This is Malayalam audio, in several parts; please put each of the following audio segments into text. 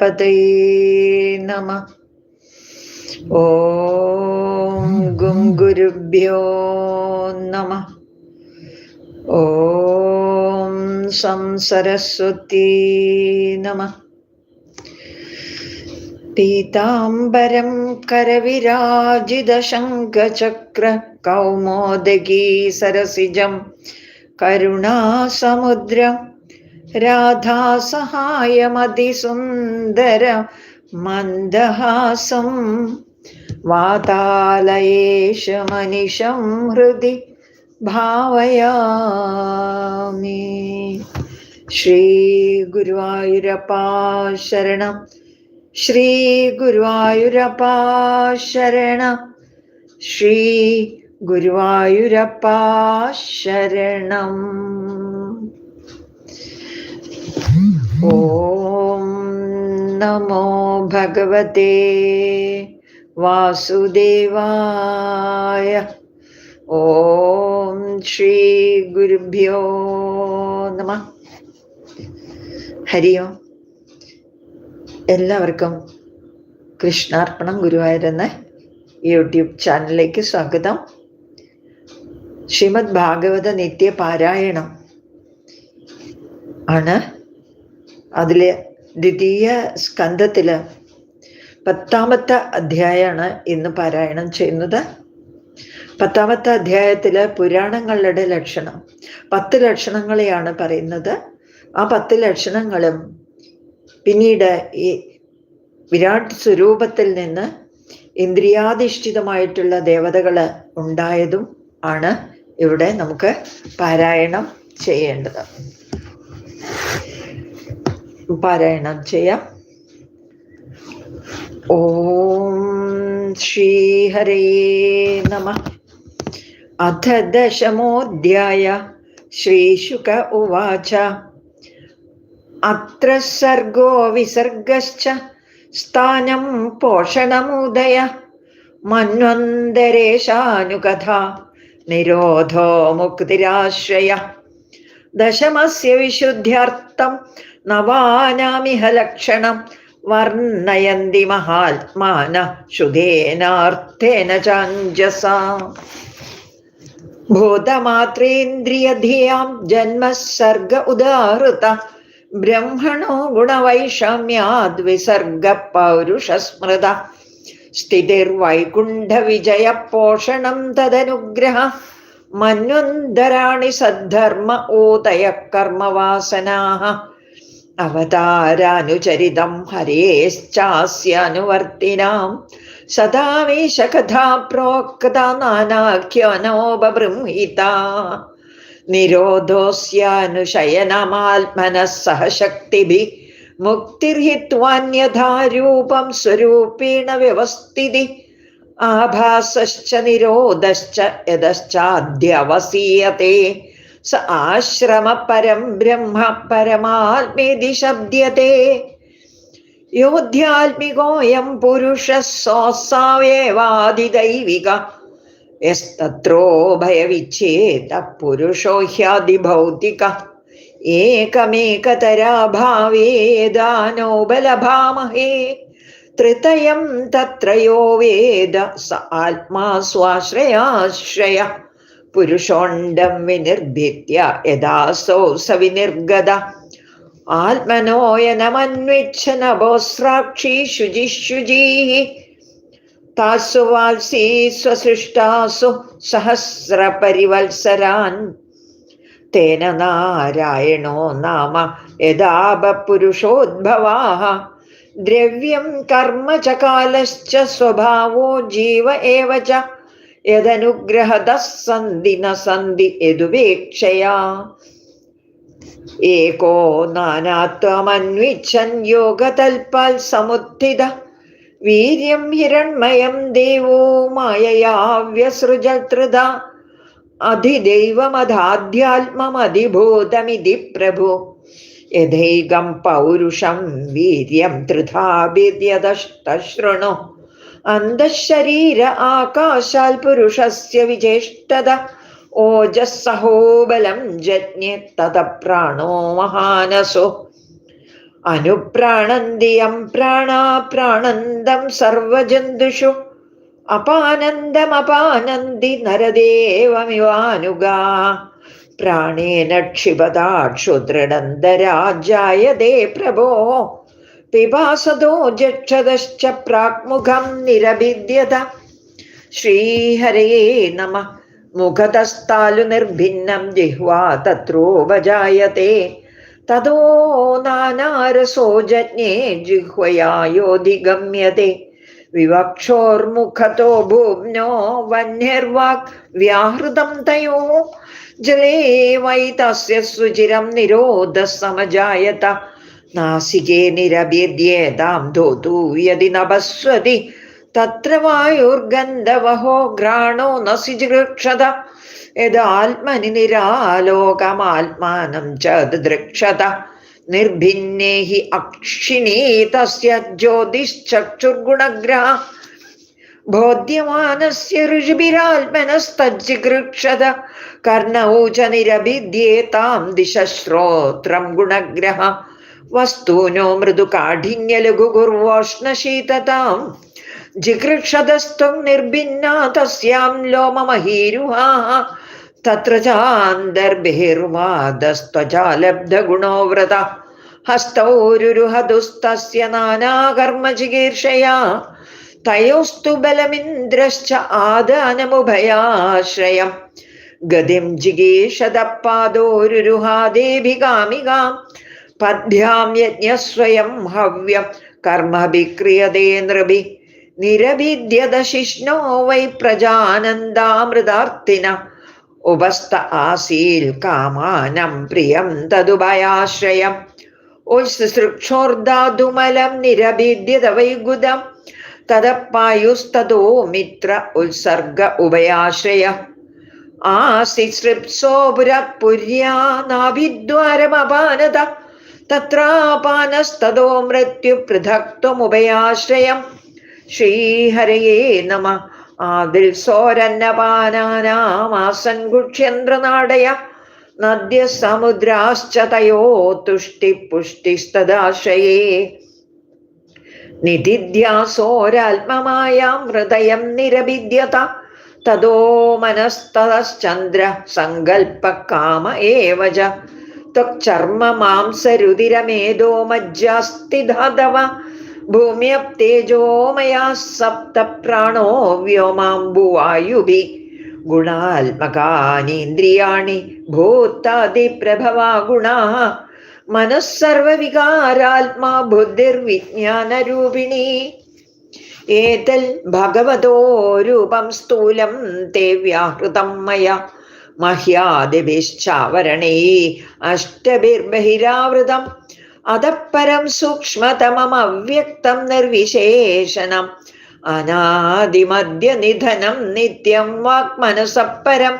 गणपतये नमः ॐ गुं गुरुभ्यो नमः ॐ सं सरस्वती नमः पीताम्बरं करविराजिदशङ्खचक्रकौमोदगी सरसिजं करुणासमुद्रम् രാധാസഹായമതിസുന്ദരം മന്ദഹാസം വാതാലയേഷ മനിഷം ഹൃദി ഭാവയാമി. ശ്രീഗുരുവായൂരപ്പാ ശരണം. ശ്രീഗുരുവായൂരപ്പാ ശരണം. ശ്രീ ഗുരുവായൂരപ്പാ ശരണം. ഓം നമോ ഭഗവതേ വാസുദേവായ ഓം ശ്രീ ഗുരുഭ്യോ നമ ഹരിയോ എല്ലാവർക്കും കൃഷ്ണാർപ്പണം ഗുരുവായൂരെന്ന യൂട്യൂബ് ചാനലിലേക്ക് സ്വാഗതം. ശ്രീമദ് ഭാഗവത നിത്യ പാരായണം ആണ്. അതിലെ ദ്വിതീയ സ്കന്ധത്തിൽ പത്താമത്തെ അധ്യായമാണ് ഇന്ന് പാരായണം ചെയ്യുന്നത്. പത്താമത്തെ അധ്യായത്തിൽ പുരാണങ്ങളുടെ ലക്ഷണം. പത്ത് ലക്ഷണങ്ങളെയാണ് പറയുന്നത്. ആ പത്ത് ലക്ഷണങ്ങളും പിന്നീട് ഈ വിരാട് സ്വരൂപത്തിൽ നിന്ന് ഇന്ദ്രിയാധിഷ്ഠിതമായിട്ടുള്ള ദേവതകൾ ഉണ്ടായതും ആണ് ഇവിടെ നമുക്ക് പാരായണം ചെയ്യേണ്ടത്. പാരായണം ചെയ്യാം ഓം ശ്രീഹരേ നമ അഥ ദശമോധ്യായ ശ്രീശുക ഉവാച അത്ര സർഗോ വിസർഗശ്ച സ്ഥാനം പോഷണമുദയ മന്വന്തരേശാനുകഥ നിരോധോ മുക്തിരാശ്രയ ദശമസ്യ വിശുദ്ധ്യർത്ഥം നവാനാമിഹ ലക്ഷണം വർണയന്തി മഹാത്മാന ശുധേനാർത്ഥേന ചാഞ്ചസ ഭൂതമാത്രേന്ദ്രിയധിയാം ജന്മസർഗ ഉദാഹൃത ബ്രഹ്മണോ ഗുണവൈഷമ്യാദ് വിസർഗ പൗരുഷസ്മൃത സ്ഥിതിർവൈകുണ്ഠ വിജയ പോഷണം തദനുഗ്രഹ മന്വന്തരാണി സദ്ധർമ്മ ഓതയ കർമ്മവാസനാഹ അവതാരാനുചരിതം ഹരേശ്ചാസ്യനുവർത്തിനാം. സദാവേശകഥാ പ്രോക്ത നാനാഖ്യനോപബൃംഹിത നിരോധോസ്യാനുശയനമാത്മനഃ സഹ ശക്തിഭി മുക്തിർഹിത്വാന്യഥാ രൂപം സ്വരൂപേണ വ്യവസ്ഥിതി. ആഭാസശ്ച നിരോധശ്ച യതശ്ചാദ്യവസീയത്തെ स आश्रमपरं ब्रह्म परमात्मेति शब्द्यते। योऽध्यात्मिकोऽयं पुरुषः सोऽसावेवादिदैविक यस्तत्रो भयविच्छेदः पुरुषो ह्यादिभौतिकः एकमेकतराभावे दानोबलभामहे। त्रितयं तत्र यो वेद स आत्मा स्वाश्रयाश्रयः। പുരുഷോണ്ടം വിനിർഭിത്യ യഥാസോ സവിനിർഗത. വിനിർഗത ആത്മനോയനമന്വിച്ഛനഭോസ്രാക്ഷി ശുചിശുചീ താസു വാത്സീ സ്വസൃഷ്ടാസു സഹസ്രപരിവത്സരാൻ. തേന നാരായണോ നാമ യഥാപുരുഷോദ്ഭവാः ദ്രവ്യം കർമ്മ ച സ്വഭാവോ ജീവ ഏവ ച യദനുഗ്രഹത സന്ധി ന സന്ധി യദുപേക്ഷയാ ഏകോ നാനാത്വമന്വിച്ഛൻ യോഗതൽപാൽ സമുത്ഥിത വീര്യം ഹിരൺമയം ദേവോ മായയാ വ്യസൃജത്രിത അധിദൈവമധാധ്യാത്മമധിഭൂതമിതി പ്രഭു. യഥൈകം പൗരുഷം വീര്യം ത്രിധാഭിദ്യതഷ്ടശൃണു അന്തശരീര ആകാശാൽ പുരുഷസ്യ വിജേഷ്ടത ഓജസ്സഹോബലം ജജ്ഞെ തത പ്രാണോ മഹാനസോ. അനുപ്രാണന്തിയം പ്രാണാ പ്രാണന്തം സർവജന്തുഷു. അപാനന്ദമപാനന്ദി നരദേവമിവാനുഗാ. പ്രാണേന ക്ഷിപതാക്ഷുദൃഢന്തരാജായതേ പ്രഭോ. पिबासदो जक्षदश्च प्राक्मुखं निरभिद्यत। श्रीहरे नमः। मुखतस्तालुनिर्भिन्नं जिह्वा तत्रो भजायते। ततो नानारसो जज्ञे जिह्वया योऽधिगम्यते। विवक्षोर्मुखतो भूम्नो वह्निर्वाक् व्याहृतं तयो। जले वै तस्य सुचिरं निरोधः समजायत നാസികേ നിരഭ്യദ്യേതാം ധോതു നഭസ്വതി. തത്ര വായുർഗന്ധവഹോ ഘ്രാണോ നസിജൃക്ഷത. ആത്മനി നിരാലോകമാത്മാനം ചൃക്ഷത നിർഭിന്നേ ഹി അക്ഷിണീ തസ്യ ജ്യോതിശ്ചക്ഷുർഗുണഗ്രഹ ബോധ്യമാനസ്യ ഋഷിഭിരാത്മനസ്തജ്ജിഗൃക്ഷത കർണൗ നിരഭിദ്യേതാം ദിശ ശ്രോത്രം ഗുണഗ്രഹ. വസ്തൂനോ മൃദു കാഠിന്യലഘുഗുർവോഷ്ണശീതതാം ജിഗൃക്ഷതസ്ത്വം നിർഭിന്ന തസ്യാം ലോമമഹീരുഹാ. തത്ര ചാന്തർബിർവാദസ്ത്വജാലബ്ധഗുണോ വ്രത ഹസ്തൗരുരുഹദുസ്തസ്യ നാനാകർമ്മചികീർഷയാ. തയോസ്തു ബലമിന്ദ്രശ്ച ആദാനമുഭയാശ്രയം. ഗതിം ജിഗീഷതപ്പാദോരുരുഹാദേഭികാമികാം യജ്ഞസ്വയം ഹവ്യം. കർമ്മഭിക്രിയതേ നൃഭി നിരഭിദ്യതശിഷ്ണോ വൈ പ്രജാനന്ദാമൃതാർത്ഥിന. ഉപസ്ഥ ആസീൽ കാമാനം പ്രിയം തതുഭയാശ്രയം. ഉത്സൃക്ഷോർദാതുമലം നിരഭിദ്യത വൈഗുദം തതപ്പായുസ്തോ മിത്ര ഉത്സർഗ ഉഭയാശ്രയ. ആസി ആസിസൃപ്സോ പുരപുര്യാനാഭിദ്വാരമപാനത. തത്രാപാനസ്തോ മൃത്യു പൃഥക്തുമുഭയാശ്രയം ശ്രീഹരയേ നമ ആദിൽ സോരന്നപാനാനാമാസൻകുക്ഷ്യന്ത്രനാടയ നദ്യ സമുദ്രാശ്ച തയോ തുഷ്ടി പുഷ്ടിസ്തദാശ്രയേ നിധിധ്യാസോരാത്മമായാം ഹൃദയം നിരഭിദ്യത തതോ മനസ്തശ്ചന്ദ്ര സങ്കൽപ്പ കാമ ഏവച ത്വക്ചർമ്മ മാംസരുതിരമേധോ മജ്ജാസ്ഥിതവ ഭൂമ്യപ്തേജോമയാ സപ്ത പ്രാണോ വ്യോമാംബുവായുഭി ഗുണാത്മകാനീന്ദ്രിയാണി ഭൂത്താദിപ്രഭവാ ഗുണാ മനസ്സർവവികാരാത്മാ ബുദ്ധിർവിജ്ഞാനരൂപിണി ഏതൽ ഭഗവതോ രൂപം സ്ഥൂലം തേ വ്യാഹൃതം മയ മഹ്യാദിഭിശ്ചാവരണേ അഷ്ടഭിർബഹിരാവൃതം അതപ്പരം സൂക്ഷ്മതമമവ്യക്തം നിർവിശേഷണം. അനാദിമദ്യനിധനം നിത്യം വാക്മനസപ്പരം.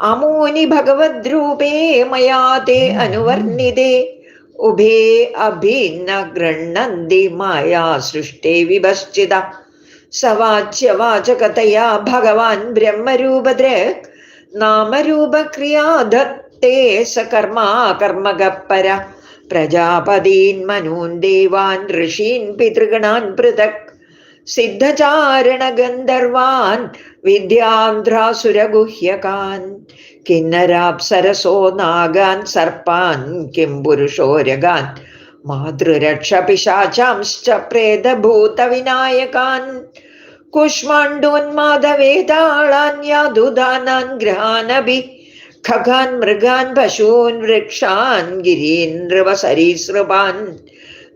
അമൂനി ഭഗവദ്രൂപേ മയാ തേ അനുവർണിതേ. ഉഭേ അഭിന്ന ഗൃണ്ണന്തി മായാ സൃഷ്ടേ വിഭശ്ചിത. സവാച്യവാചകതയാ ഭഗവാൻ ബ്രഹ്മരൂപദൃക് നാമരൂപക്രിയാധത്തേ സകർമാ കർമ്മകപ്പര പ്രജാപതീൻ മനൂൻ ദേവാൻ ഋഷീൻ പിതൃഗണാൻ പൃഥക്. സിദ്ധചാരണ ഗന്ധർവാൻ വിദ്യാന്ധ്രാസുരഗുഹ്യകാൻ. കിന്നരാപ്സരസോ നാഗാൻ സർപ്പാൻ കിം പുരുഷോരകാൻ മാതൃരക്ഷപിശാചാംശ്ച പ്രേതഭൂതവിനായകാൻ കുഷ്മാണ്ഡോന്മാദവേതാളാൻ യാതുദാനാൻ ഗ്രഹാനഭി ഖഗാൻ മൃഗാൻ പശൂൻ വൃക്ഷാൻ ഗിരീൻ നൃവസരീസൃപാൻ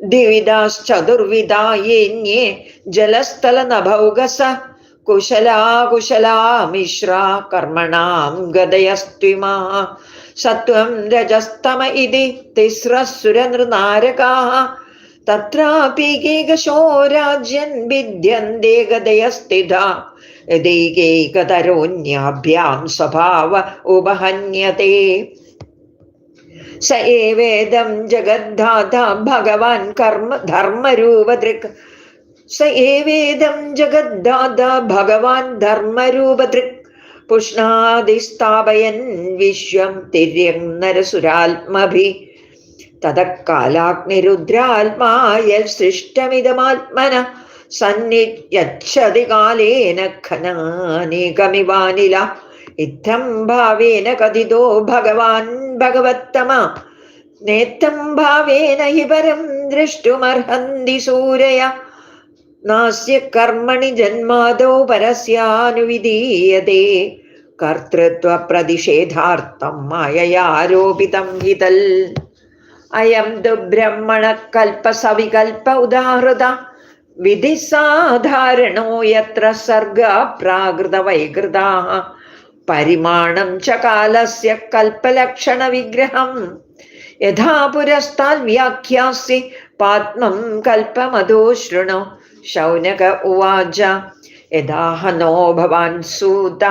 ദ്വിവിധാശ്ചതുർവിധായേന്യേ ജലസ്ഥലനഭൗഗസ കുശലാകുശലാ മിശ്രാ കർമ്മണാം ഗതയസ്ത്വിമാ സത്വം രജസ്തമ ഇതി തിസ്രസുരനൃനാരകാ തത്രാപീകേകശോ രാജ്യൻ ഭിദ്യന്തേ ഗതയസ്ഥിത സ്വഭാവ ഉപഹന്യത്തെ സ ഏവേദം ജഗദ്ധാത ഭഗവാൻ കർമ്മ ധർമ്മരൂപദൃക്. സ ഏവേദം ജഗദ്ധാത ഭഗവാൻ ധർമ്മരൂപദൃക്. പുഷ്ണാതിസ്ഥാപയൻ വിശ്വം തിര്യങ് നരസുരാത്മഭി തതക്കാലാഗ്നിരുദ്രാത്മായ സൃഷ്ടമിതമാത്മന സന്നിധ്യതി കാലേന ഖനാനേകമിവാനില ഇത്തം ഭാവേന കഥിതോ ഭഗവാൻ ഭഗവത്തമ. നേത്തം ഭാവേന ഹി പരം ദ്രഷ്ടുമർഹന്തി സൂരയ. നാസ്യ കർമ്മണി ജന്മാദോ പരസ്യാനുവിധീയതേ. കർത്തൃത്വ പ്രതിഷേധാർത്ഥം മായയാരോപിതം ഹിതൽ. അയം ദുബ്രഹ്മണ കൽപ്പ സവികൽപ്പ ഉദാഹൃത. വിധി സാധാരണോ യത്ര സർഗ പ്രാകൃത വൈകൃതാ പരിമാണം ച കാലസ്യ കൽപ്പലക്ഷണ വിഗ്രഹം. യഥാ പുരസ്താൽ വ്യാഖ്യാസി പാത്മം കൽപ്പമതോ ശൃണു. ശൗനക ഉവാച. യഥാഹനോ ഭവാൻ സൂത.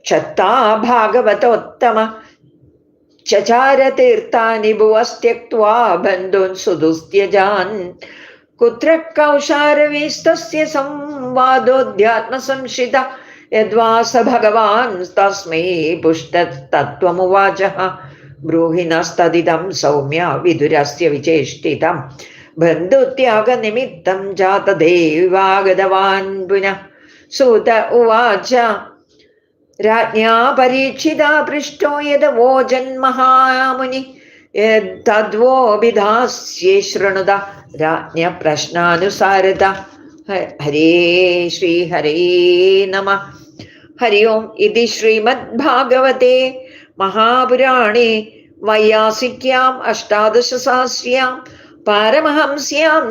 ക്ഷത്താ ഭാഗവതോത്തമ. चचारतीर्थानि बंधुन बन्धून् सुदुस्त्यजान्। कुत्र कौशारविस्तस्य संवादोऽध्यात्मसंशिता यद्वा स भगवान् तस्मै पुष्टतत्त्वमुवाचः। ब्रूहिणस्तदिदं सौम्या विदुरस्य विचेष्टितं। बन्धुत्यागनिमित्तं जातदेवागतवान् पुनः। सूत उवाच പരീക്ഷിത പൃഷ്ടോ യദവോജൻ ജന്മഹാമുനി തദ്വോഭിധാസ്യേ ശൃണുത രാജ്ഞ പ്രശ്നാനുസാരത ഹരേ ശ്രീ ഹരേ നമ. ഹരി ഓം ഇതി महापुराणे മഹാപുരാണേ വൈയാസിക്യാം അഷ്ടാദശസാസ്യാം പാരമഹംസ്യാം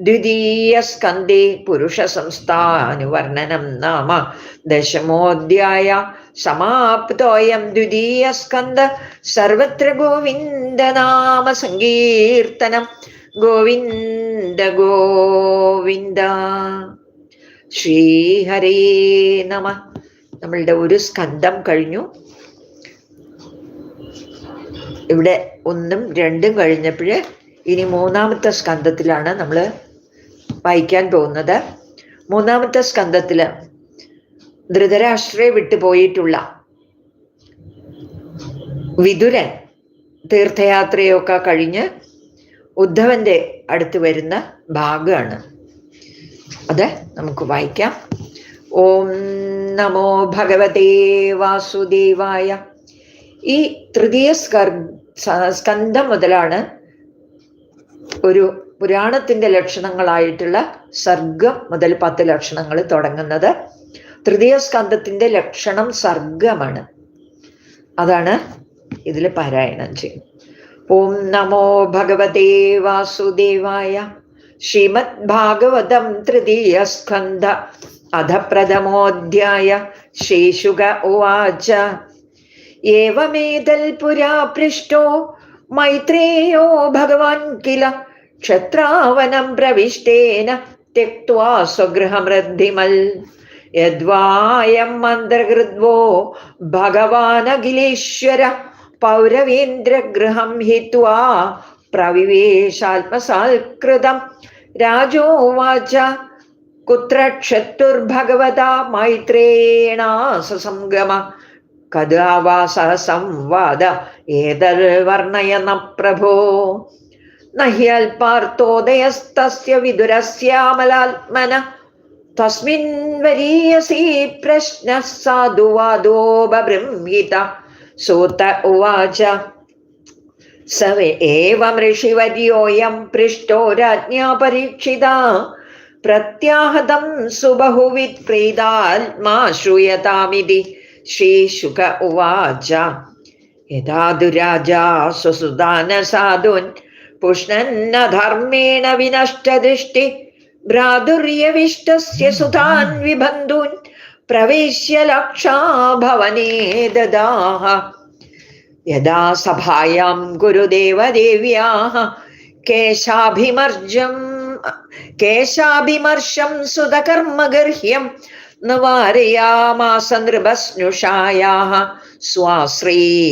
സംഹിതായാം പുരുഷ സംസ്ഥാനുവർണനം നാമ. ദശമോധ്യായ സമാപ്തോയം ദ്വിതീയസ്കന്ധ സർവത്ര ഗോവിന്ദനാമ സങ്കീർത്തനം. ഗോവിന്ദ ഗോവിന്ദ. ശ്രീഹരേ നമ. നമ്മളുടെ ഒരു സ്കന്ധം കഴിഞ്ഞു. ഇവിടെ ഒന്നും രണ്ടും കഴിഞ്ഞപ്പോൾ ഇനി മൂന്നാമത്തെ സ്കന്ധത്തിലാണ് നമ്മൾ വായിക്കാൻ പോകുന്നത്. മൂന്നാമത്തെ സ്കന്ധത്തിൽ ധൃതരാഷ്ട്രയെ വിട്ടുപോയിട്ടുള്ള വിതുരൻ തീർത്ഥയാത്രയൊക്കെ കഴിഞ്ഞ് ഉദ്ധവന്റെ അടുത്ത് വരുന്ന ഭാഗമാണ് അത് നമുക്ക് വായിക്കാം. ഓം നമോ ഭഗവതേ വാസുദേവായ. ഈ തൃതീയ സ്കർ സ്കന്ധം മുതലാണ് ഒരു പുരാണത്തിന്റെ ലക്ഷണങ്ങളായിട്ടുള്ള സർഗം മുതൽ പത്ത് ലക്ഷണങ്ങൾ തുടങ്ങുന്നത്. തൃതീയ സ്കന്ധത്തിന്റെ ലക്ഷണം സർഗമാണ്. അതാണ് ഇതിൽ പാരായണം ചെയ്യുന്നത്. ഓം നമോ ഭഗവതേ വാസുദേവായ ശ്രീമദ് ഭാഗവതം തൃതീയ സ്കന്ധ അധ പ്രഥമോധ്യായ ശേഷുക ഉവാച. ഏവമേതൽ പുരാ പൃഷ്ടോ മൈത്രേയോ ഭഗവാൻ കില ക്ഷത്രാവനം പ്രവിഷ്ടേന त्यक्त्वा स्वगृहमृद्धिमल् यद्वायम् अन्तर्हृद्वो भगवानखिलेश्वर पौरवेन्द्रगृहं हित्वा प्रविवेशात्मसात्कृतं राजोवाच कुत्र क्षत्तुर्भगवता मैत्रेणा ससङ्गम कदा वा सह संवाद एतद्वर्णय न प्रभो നഹ്യൽ പാർത്ഥോദയസ്തസ്യ വിദുരസ്യാമലാത്മന തസ്മിൻ വരീയസി പ്രശ്ന സാധുവാദോപബൃംഹിത സൂത ഉവാച. സ ഏവം ഋഷിവര്യോയം പൃഷ്ടോ രാജ്ഞാ പരീക്ഷിത. പ്രത്യാഹതം സുബഹുവിത് പ്രീതാത്മാ ശ്രൂയതാമിതി. ശ്രീശുക ഉവാച. യഥാ ദുരാജാ സ്വസുദാന സാധുൻ पुष्णन्न धर्मेण विनष्टदृष्टि भ्रातुर्यविष्टस्य सुतान् विबन्धून् प्रवेश्य लक्षा भवने ददाः यदा सभायां गुरुदेवदेव्याः केशाभिमर्जं केशाभिमर्शं सुतकर्मगर्ह्यं न वारयामास नृभस्नुषायाः स्वाश्रीघरन्द्या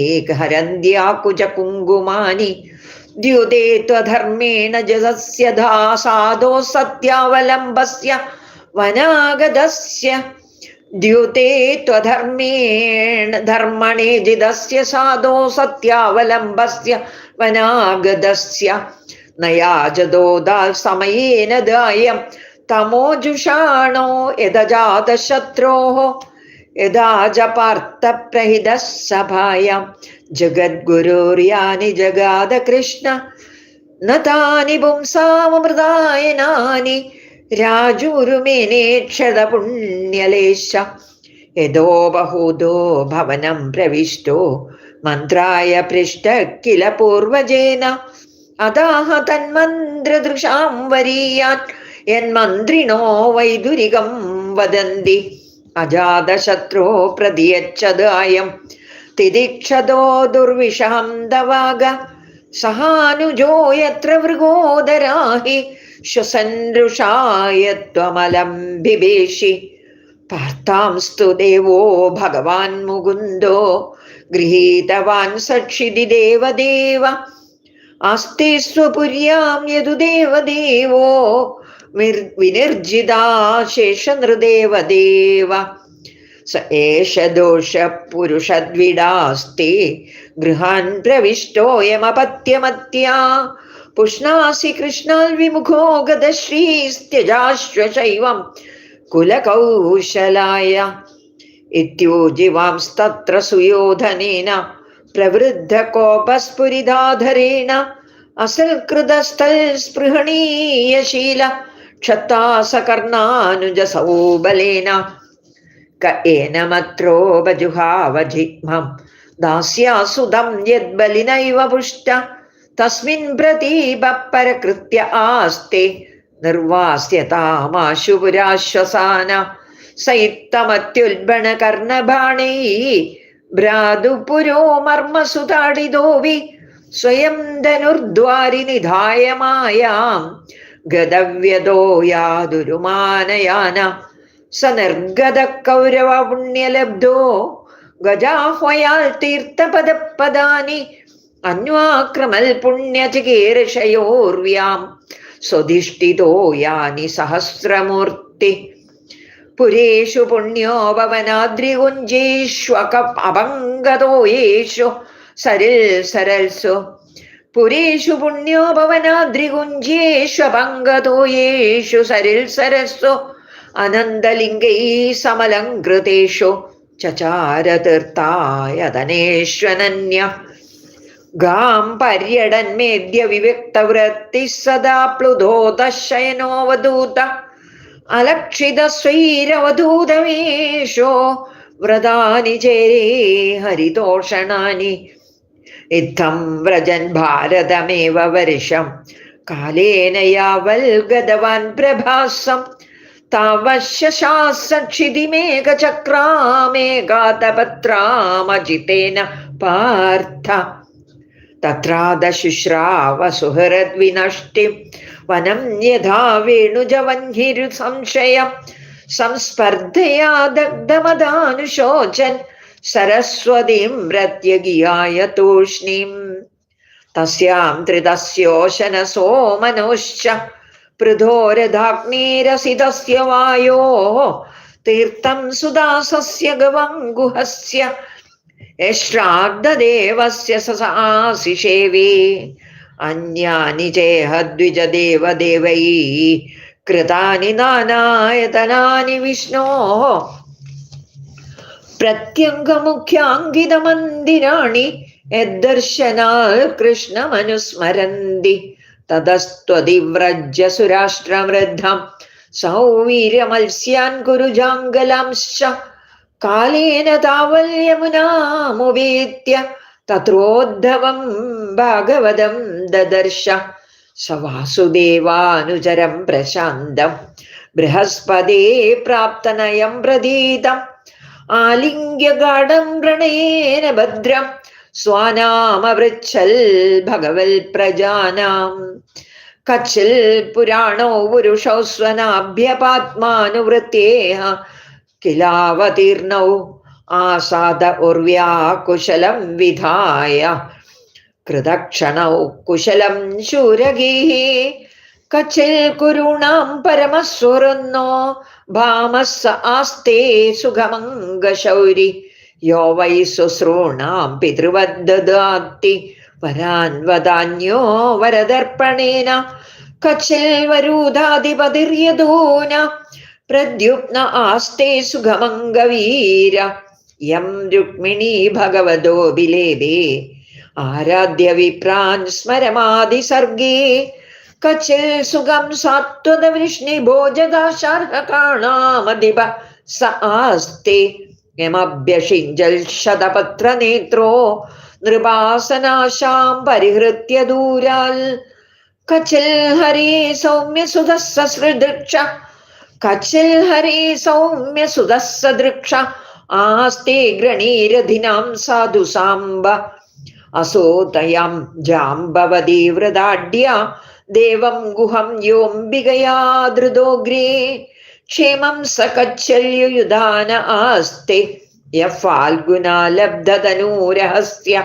कुजकुङ्कुमानि द्युते त्वधर्मेण जसस्य धा साधो सत्यावलम्बस्य वनागतस्य द्युते त्वधर्मेण धर्मणे जिदस्य साधो सत्यावलम्बस्य वनागतस्य नयाजदोदाल् समयेन दायं। तमोजुषाणो यदजातशत्रोः। യഥാജപാർത്ഥപ്രഹിത സഭായ. ജഗദ്ഗുരുയാനി ജഗാദ കൃഷ്ണ നാനി പുംസാമൃതായനാനി രാജൂരുമേനേക്ഷത പുണ്യലേശ യഥോ ബഹുദോ ഭവനം പ്രവിഷ്ടോ മന്ത്രായ പൃഷ്ട കില പൂർവജേന അതാഹ തന്മന്ത്രദൃശാം വരീയാൻ എൻ മന്ത്രിണോ വൈദുരികം വദന്തി. അജാതശത്രോ പ്രതിയച്ഛദായം തിദിക്ഷതോ ദുർവിഷഹം ദവാഗ സഹാനുജോ യത്ര വൃഗോദരാഹി ശ്വസൻരുഷായ ത്വമലം ബിഭേഷി. പാർത്താംസ്തു ദേവോ ഭഗവാൻ മുകുന്ദോ. ഗൃഹീതവാൻ സക്ഷിതി ദേവദേവ. ആസ്തി സ്വപുര്യാം യതു ദേവദേവോ. വിനിർജിതാശേഷനൃദേവദേവ. സ ഏഷ ദോഷ പുരുഷദ്വിടാസ്തി ഗൃഹാൻ പ്രവിഷ്ടോയമപത്യമത്യാ പുഷ്ണാസി കൃഷ്ണാൽ വിമുഖോ ഗതശ്രീസ്ത്യജാശ്വശൈവം കുലകൗശലായ. ഇത്യോജിവാംസ്തത്ര സുയോധനേന. പ്രവൃദ്ധ കോപസ്ഫുരിതാധരേണ അസൽകൃതസ്ഥൽ സ്പൃഹണീയശീല ക്ഷത്താസകർണാനുജ സൗബലേന ക ഏനമത്രോപജുഹാവജിഹ്മം ദാസ്യാസുതം യദ്ബലിനൈവ പുഷ്ട. തസ്മിൻ പ്രതീപ ആസ്തെ. മർമ്മസുതാടിതോവി സ്വയം ധനുർദ്വാരി നിധായമായാം ഗതവ്യതോ യാതുരുമാനയാന സ നിർഗത കൗരവ പുണ്യലബ്ധോ ഗജാഹ്വയാൽ തീർത്ഥപദപദാനി അന്വാക്രമൽ പുണ്യചികീർഷയോർവ്യാം സ്വധിഷ്ഠിതോ യാനി സഹസ്രമൂർത്തി. പുരേഷു പുണ്യോ ഭവനാദ്രികുഞ്ജേഷ്വക അഭംഗതോ യേഷു സരിൽ സരൽസു പുരേഷു പുണ്യോ ഭവനാദ്രികുഞ്ജേഷ്വഭംഗതോ യേഷു സരിൽ സരസ്സു അനന്തലിംഗൈ സമലംകൃതേഷു ചചാരതീർത്ഥായതനേഷ്വനന്യ ഗാം പര്യടന്മേദ്യ വിവ്യക്തവൃത്തി സദാ പ്ലുതോദശയനോവധൂത. അലക്ഷിത സ്വൈരവധൂതമേഷോ വ്രതാനി ചേരേ ഹരിതോഷണാനി. ഇത്തം വ്രജൻ ഭാരതമേവ വർഷം കാലേന യാവൽ ഗതവാൻ പ്രഭാസം. താവശ്യശാസക്ഷിതിമേഘചക്രാമേഘാതപത്രാമജിതേന പാർത്ഥ. തത്രാദശുശ്രാവ സുഹൃദ്വിനഷ്ടിം വനം യഥാ വേണുജവന്ഹിരു സംശയം സംസ്പർദ്ധയാ ദഗ്ധമദാനുശോചൻ സരസ്വതീം പ്രത്യഗിയായ തൂഷ്ണീം തസ്യാം ത്രിതസ്യോശന സോമനോശ്ച പൃഥോരധാഗ്നീരസിതസ്യ വായോ തീർത്ഥം സുദാസസ്യ ഗവങ്കുഹസ്യ യശ്രാഗ്ധദേവസ്യ സസാസിഷേവേ അന്യാനി ചേഹ ദ്വിജദേവദേവൈ കൃതാനി നാനായതനാനി വിഷ്ണോ പ്രത്യംഗമുഖ്യാങ്കിതമന്ദിരാണി യദ്ദർശനാൽ കൃഷ്ണമനുസ്മരന്തി. തതസ്ത്വതിവ്രജ്യ സുരാഷ്ട്രവൃദ്ധം സൗവീര്യമത്സ്യാൻ കുരുജാംഗലാംശ കാലേന താവല്യമുനാമുപേത്യ. തത്രോദ്ധവം ഭാഗവതം ദദർശ. സ വാസുദേവാനുചരം പ്രശാന്തം. ബൃഹസ്പതേ പ്രാപ്തനയം പ്രതീതം. ആലിംഗ്യ ഗാഠം പ്രണയേന ഭദ്രം. സ്വാനാമവൃച്ഛൽ ഭഗവൽ പ്രജാനാം. കച്ചിൽ പുരാണോ പുരുഷോ സ്വനാഭ്യപാത്മാനുവൃത്തേഹ കിലാവതീർണൗ ആസാദ ഉർവ്യാകുശലം വിധായ. കൃതക്ഷണൗ കുശലം ശൂരഗീ കച്ചിൽ കുരുണാം പരമസ്വരുന്നോ ആസ്തേ സുഖമംഗശൗരി. യോ വൈ ശുശ്രൂണാം പിതൃവദ്ദാത്തി വരാൻ വധാന്യോ വരദർപ്പണേന. കച്ചിൽ വരൂധാധിപതിര്യതൂന പ്രദ്യുപ്ന ആസ്തേ സുഖമംഗവീര. യം രുക്മിണീ ഭഗവതോ ബിലേബേ ആരാധ്യ വിപ്രാൻ സ്മരമാതി സർഗേ കച്ചിൽ സുഖം സാത്വത വൃഷ്ണി ഭോജദാശാർഹകാണാമധിപ സ ആസ്തേ യമഭ്യഷിഞ്ചൽ ശതപത്രനേത്രോ നൃപാസനാശാം പരിഹൃത്യ ദൂരാൽ കച്ചിൽ ഹരേ സൗമ്യ സുധസ്സൃദൃക്ഷ കച്ചിൽ ഹരേ സൗമ്യ സുധസ്സദൃക്ഷ ആസ്തേ ഗൃണീരധിനാം സാധു സാംബ അസോതയം ജാംബവതി വൃതാഢ്യ ദേവം ഗുഹം യോംബികയാദൃതോഗ്രേ ക്ഷേമം സകച്ചല്യുയുധാന ആസ്തെ. യഫാൽഗുനാലബ്ധതനൂരഹസ്യ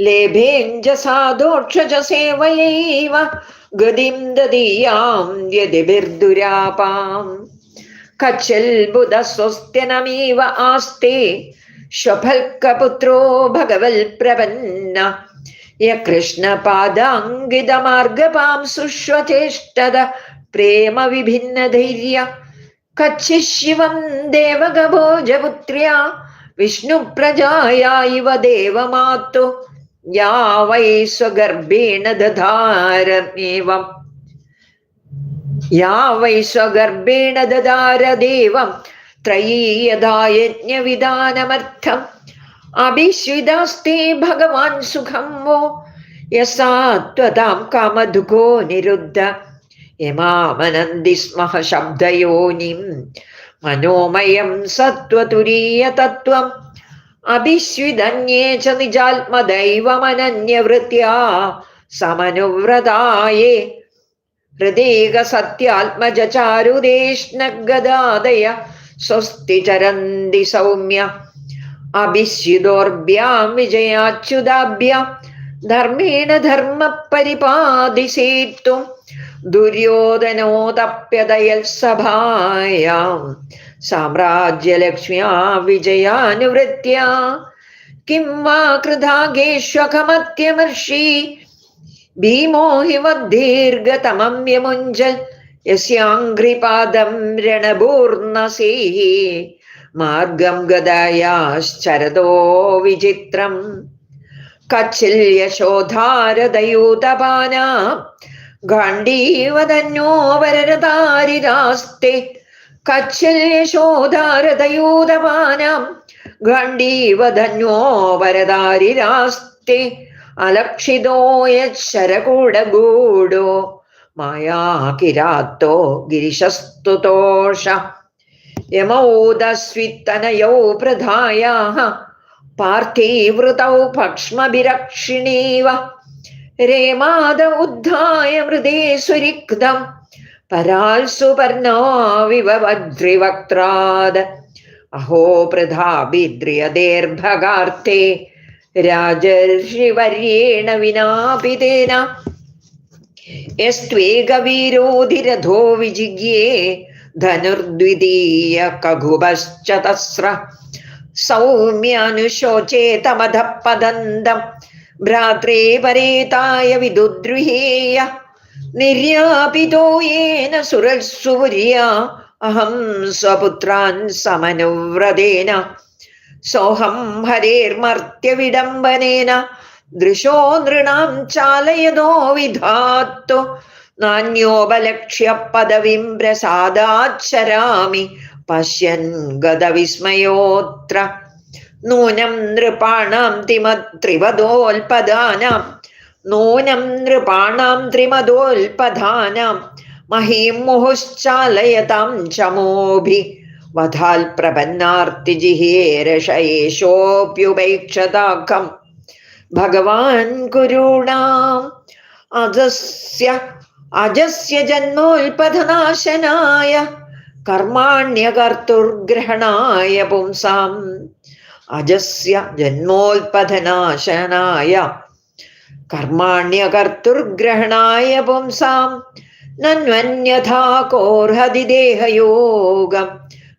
ലേഭേഞ്ചസാദോക്ഷജ സേവയൈവ. ഗതിം ദദീയാം യതിഭിർദുരാപാം. കച്ചൽ ബുധസ്വസ്ത്യനമീവ ആസ്തി. ശ്വഫൽക്കപുത്രോ ഭഗവൽ പ്രപന്ന യകൃഷ്ണപാദാങ്കിതമാർഗപാം സുഷ്വചേഷ്ടത പ്രേമ വിഭിന്ന ധൈര്യ കച്ചിശിവം ദേവഗഭോജപുത്ര്യ വിഷ്ണുപ്രജായ ഇവ ദേവമാത്തു യാ വൈ സ്വഗർഭേണ ദധാരമേവം. യാ വൈ സ്വഗർഭേണ ദധാര ദേവം ത്രയീയഥായജ്ഞവിധാനമർത്ഥം അഭിശ്വിതാസ്തേ ഭഗവാൻ സുഖം വോ യസാത്വതാം കാമധുഗോ നിരുദ്ധ. യമാമനന്ദി സ്മഹ ശബ്ദയോനിം മനോമയം സത്വതുരീയ തത്വം. അഭിശ്വിതന്യേ ച നിജാത്മദൈവമനന്യവൃത്യാ സമനുവ്രതായേ. സത്യാത്മജ ചാരുദേഷ്ണഗദാദയ സ്വസ്തി ചരന്തി സൗമ്യ. अभिश्चितोर्भ्यां विजयाच्युताभ्यां धर्मेण धर्मपरिपादिसेतुं दुर्योधनोदप्यदयल्सभायां साम्राज्यलक्ष्म्या विजयानुवृत्त्या किं वा कृधागेष्वखमत्यमर्षि भीमो हि वद्दीर्घतमं यमुञ्जल्, यस्याङ्घ्रिपादं रणभूर्णसेः മാർഗം ഗതായാശ്ചരതോ വിചിത്രം. കച്ചിൽ യശോധാരതയൂതപാനാ ഗാണ്ഡീവതന്നോ വരരതാരിരാസ്തി. കച്ചിൽ യശോധാരതയൂതപാനാം ഗാണ്ഡീവതന്യോ വരതാരിരാസ്തി. മായാകിരാത്തോ ഗിരിശസ്തുതോഷ. यमौदस्वित्तनयौ प्रधायाः पार्थीवृतौ पक्ष्मभिरक्षिणीव रेमाद उद्धाय मृदे सुरिक्तम् पराल्सुपर्णाविव भद्रिवक्त्राद अहो प्रधाभिद्रियदेर्भगार्ते राजर्षिवर्येण विनापितेन। यस्त्वेगविरोधिरथो विजिज्ञे धनुर्द्वितीय धनुर्द्वितीयकघुभश्च तस्र सौम्यानुशोचेतमधः पदन्दम् भ्रात्रे परेताय विदुद्रुहेय। निर्यापितो येन सुरसुवर्या। अहं स्वपुत्रान् समनुव्रतेन। सोऽहं हरेर्मर्त्यविडम्बनेन। दृशो नृणां चालयदो विधात्तु। നാന്യോപലക്ഷ്യ പദവിം പ്രസാദാച്ചരാമി പശ്യൻ ഗതവിസ്മയോത്ര. നൂനം നൃപാണാം തിമത്രിവദോൽപദാനാം നൂനം നൃപാണാം ത്രിമദോൽപദാനാം. മഹീം മുഹുശ്ചാലയതാം ചമോഭി. വധാൽ പ്രപന്നാർത്തിജിഹേരഷയേഷോപ്യുപേക്ഷതാഖം ഭഗവാൻ കുരുണാം അജസ്യ അജസ്യ ജന്മോൽപഥനാശനായ കർമാണ്യകർത്തുർഗ്രഹണായ പുംസാം. അജസ്യ ജന്മോൽപഥനാശനായ കർമാണ്യകർത്തുർഗ്രഹണായ പുംസാം. നന്വന്യഥാ കോർഹതി ദേഹയോഗം.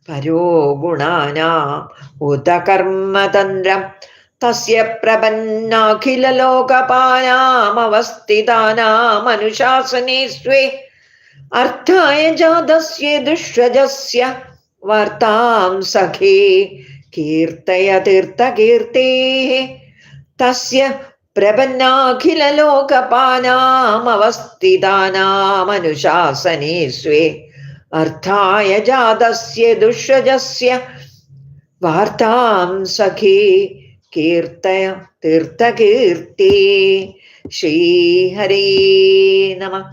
പരോ ഗുണാനാം ഉത കർമ്മതന്ത്രം തസ്യ പ്രപന്നാഖിലലോകപാനാമവസ്ഥിതാനാമനുശാസനേ സ്വേ അർത്ഥായ ജാതസ്യ ദുഷ്വജസ്യ വാർത്താം സഖേ കീർത്തയ തീർത്ഥകീർത്തേ തസ്യ പ്രപന്നാഖിലലോകപാനാമവസ്ഥിതാനാമനുശാസനേ സ്വേ അർത്ഥായ ജാതസ്യ ദുഷജസ്യ വാർത്താം സഖേ കീർത്തയ തീർത്ഥകീർത്തി ശ്രീഹരേ നമ.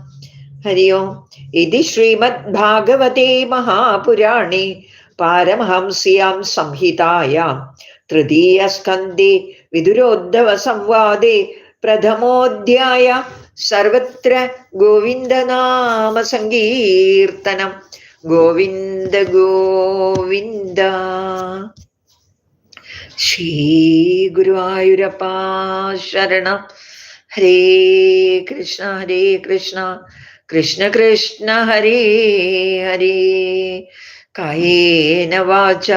ഹരി ഓം. ഇതി ശ്രീമദ്ഭാഗവതേ മഹാപുരാണേ പാരമഹംസ്യാം സംഹിതായാം. തൃതീയസ്കന്ധേ വിദുരോദ്ധവ സംവാദേ പ്രഥമോധ്യായ. സർവത്ര ഗോവിന്ദനാമ സങ്കീർത്തനം. ഗോവിന്ദ ഗോവിന്ദ. ശ്രീ ഗുരുവായൂരപ്പ ശരണം. ഹരേ കൃഷ്ണ ഹരേ കൃഷ്ണ. കൃഷ്ണ കൃഷ്ണ ഹരേ ഹരേ. കായേന വാച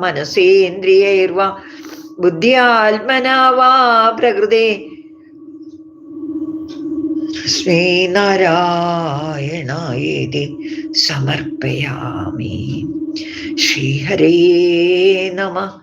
മനസേന്ദ്രിയൈർവ. ബുദ്ധിയാത്മനാവാ പ്രകൃതേ. ശ്രീനാരായണായേതി സമർപ്പയാമി. ശ്രീഹരേ നമ.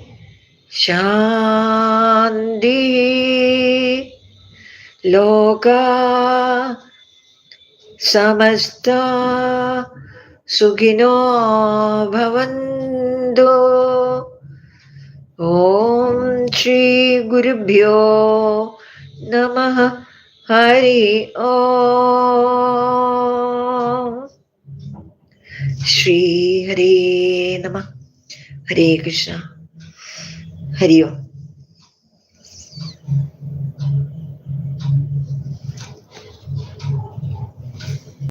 ശാന്തി ലോക സമസ്ത സുഖിനോ ഭവന്തു. ഓം ശ്രീ ഗുരുഭ്യോ നമ. ഹരി ഓ. ശ്രീ ഹരേ നമ. ഹരേ കൃഷ്ണ. ഹരി ഓം